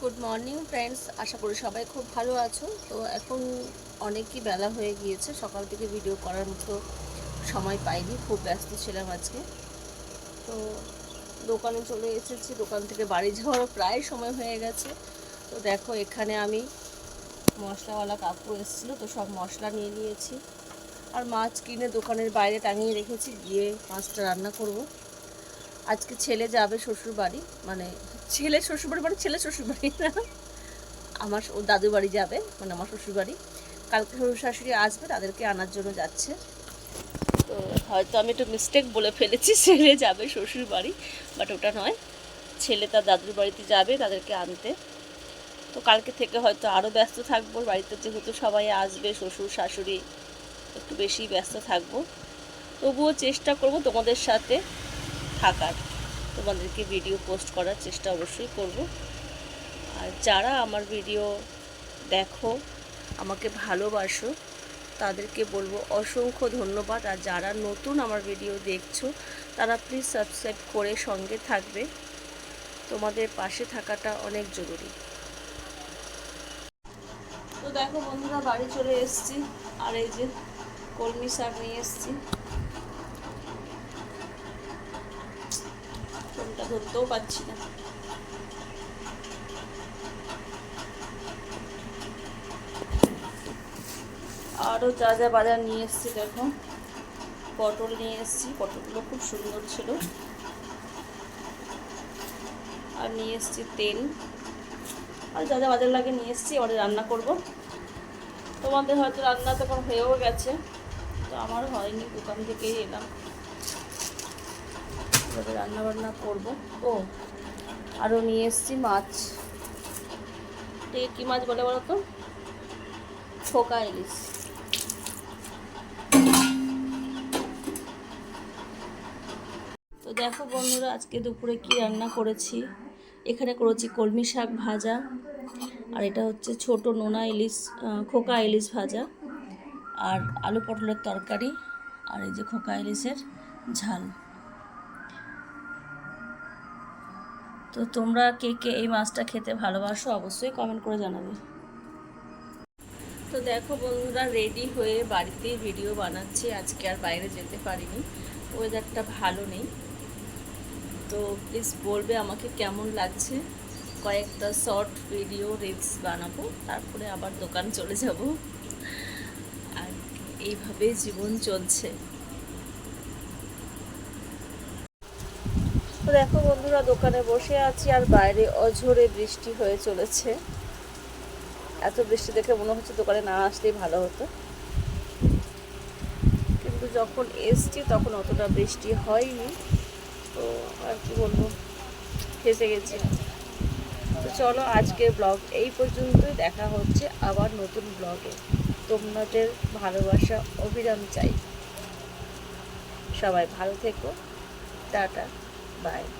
Good morning friends আশা করি সবাই খুব ভালো আছো। তো এখন অনেকই বেলা হয়ে গিয়েছে। সকাল থেকে ভিডিও করার মতো সময় পাইনি। খুব ব্যস্ত ছিলাম আজকে। তো দোকানে চলে এসেছি। দোকান থেকে বাড়ি যাওয়ার প্রায় সময় হয়ে গেছে। তো দেখো, এখানে আমি মশলাওয়ালা কাকু এসেছিল। তো সব মশলা নিয়ে নিয়েছি। আর মাছ কিনে দোকানের বাইরে টাঙিয়ে রেখেছি। গিয়ে মাছটা রান্না করব। আজকে ছেলে যাবে শ্বশুর বাড়ি মানে ছেলে শ্বশুর বাড়ি মানে ছেলে শ্বশুর বাড়ি না। আমার ও দাদু বাড়ি যাবে মানে আমার শ্বশুর বাড়ি কালকে শ্বশুর শাশুড়ি আসবে, তাদেরকে আনার জন্য যাচ্ছে। তো হয়তো আমি একটু মিস্টেক বলে ফেলেছি, ছেলে যাবে শ্বশুর বাড়ি বাট ওটা নয়। ছেলে তার দাদুর বাড়িতে যাবে, তাদেরকে আনতে। তো কালকে থেকে হয়তো আরও ব্যস্ত থাকব, বাড়িতে যেহেতু সবাই আসবে, শ্বশুর শাশুড়ি একটু বেশি ব্যস্ত থাকব। তবুও চেষ্টা করব তোমাদের সাথে থাকার। তোমাদেরকে ভিডিও পোস্ট করার চেষ্টা অবশ্যই করব। আর যারা আমার ভিডিও দেখো, আমাকে ভালোবাসো, তাদেরকে বলব অসংখ্য ধন্যবাদ। আর যারা নতুন আমার ভিডিও দেখছ, তারা প্লিজ সাবস্ক্রাইব করে সঙ্গে থাকবে। তোমাদের পাশে থাকাটা অনেক জরুরি। তো দেখো বন্ধুরা, বাড়ি চলে এসেছি। আর এই যে কলমি শাক নিয়ে এসেছি। ধরতেও পাচ্ছি না। আরও যা যা বাজার নিয়ে এসেছি দেখো। পটল নিয়ে এসেছি, পটলগুলো খুব সুন্দর ছিল। আর নিয়ে এসেছি তেল। আর যা যা বাজার লাগে নিয়ে এসেছি, এবারে রান্না করব। তোমাদের হয়তো রান্না তখন হয়েও গেছে, তো আমার হয়নি, দোকান থেকেই এলাম। এবারে রান্না বান্না করব। ও আরও নিয়ে এসেছি মাছ। ঠিক কী মাছ বলে বলো তো? ঠোকা ইলিশ। তো দেখো বন্ধুরা আজকে দুপুরে কি রান্না করেছি। এখানে করেছি কলমি শাক ভাজা আর এটা হচ্ছে ছোট নোনা ইলিশ খোকা ইলিশ ভাজা আর আলু পটলের তরকারি আর এই যে খোকা ইলিশের ঝাল। তো তোমরা কে কে এই মাছটা খেতে ভালোবাসো অবশ্যই কমেন্ট করে জানাবে। তো দেখো বন্ধুরা রেডি হয়ে বাড়িতেই ভিডিও বানাচ্ছি। আজকে আর বাইরে যেতে পারিনি। ওয়েদারটা ভালো নেই। তো প্লিজ বলবে আমাকে কেমন লাগছে? কয়েকটা শর্ট ভিডিও রিলস বানাবো। তারপরে আবার দোকান চলে যাব। আর এইভাবে জীবন চলছে। তো দেখো বন্ধুরা, দোকানে বসে আছি আর বাইরে অঝোরে বৃষ্টি হয়ে চলেছে। এত বৃষ্টি দেখে মনে হচ্ছে দোকানে না আসলেই ভালো হতো। কিন্তু যখন এসছি তখন অতটা বৃষ্টি হয়নি। তো আর কি বলব, ফেসে গেছি। তো চলো আজকের ব্লগ এই পর্যন্তই। দেখা হচ্ছে আবার নতুন ব্লগে। তোমাদের ভালোবাসা অবিরাম চাই। সবাই ভালো থেকো। টাটা। 拜